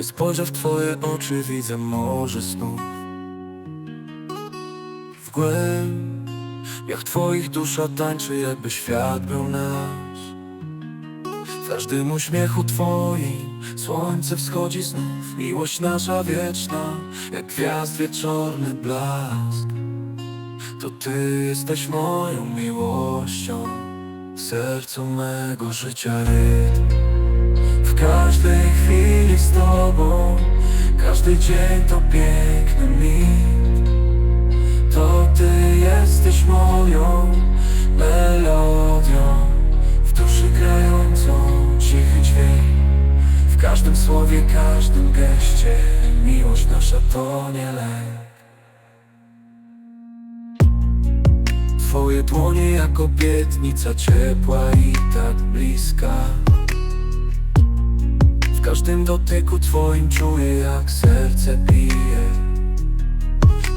Gdy spojrzę w twoje oczy, widzę morze snów. W głębiach twoich dusza tańczy, jakby świat był nasz. W każdym uśmiechu twoim słońce wschodzi znów. Miłość nasza wieczna, jak gwiazd wieczorny blask. To ty jesteś moją miłością sercu mego życia. Rytm W każdej tobą. Każdy dzień to piękny mit. To ty jesteś moją melodią W duszy grającą cichy dźwięk. W każdym słowie, każdym geście Miłość nasza to nie lek Twoje dłonie jak obietnica ciepła i każdym dotyku twoim czuję jak serce bije.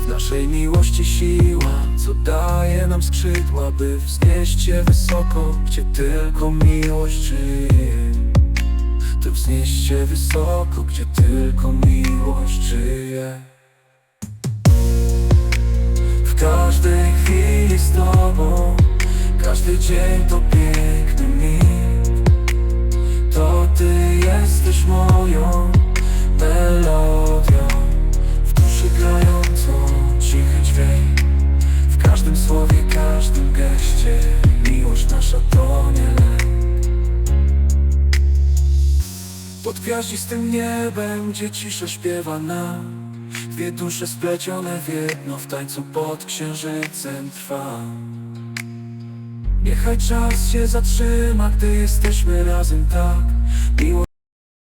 W naszej miłości siła, co daje nam skrzydła By wznieść się wysoko, gdzie tylko miłość żyje. Ty wznieść się wysoko, gdzie tylko miłość żyje. W każdej chwili z tobą Każdy dzień to piękny moją melodią W duszy grającą cichy dźwięk. W każdym słowie, każdym geście Miłość nasza to nie Pod gwiaździstym niebem, gdzie cisza śpiewa nam. Dwie dusze splecione w jedno w tańcu pod księżycem trwa. Niechaj czas się zatrzyma, gdy jesteśmy razem tak Miło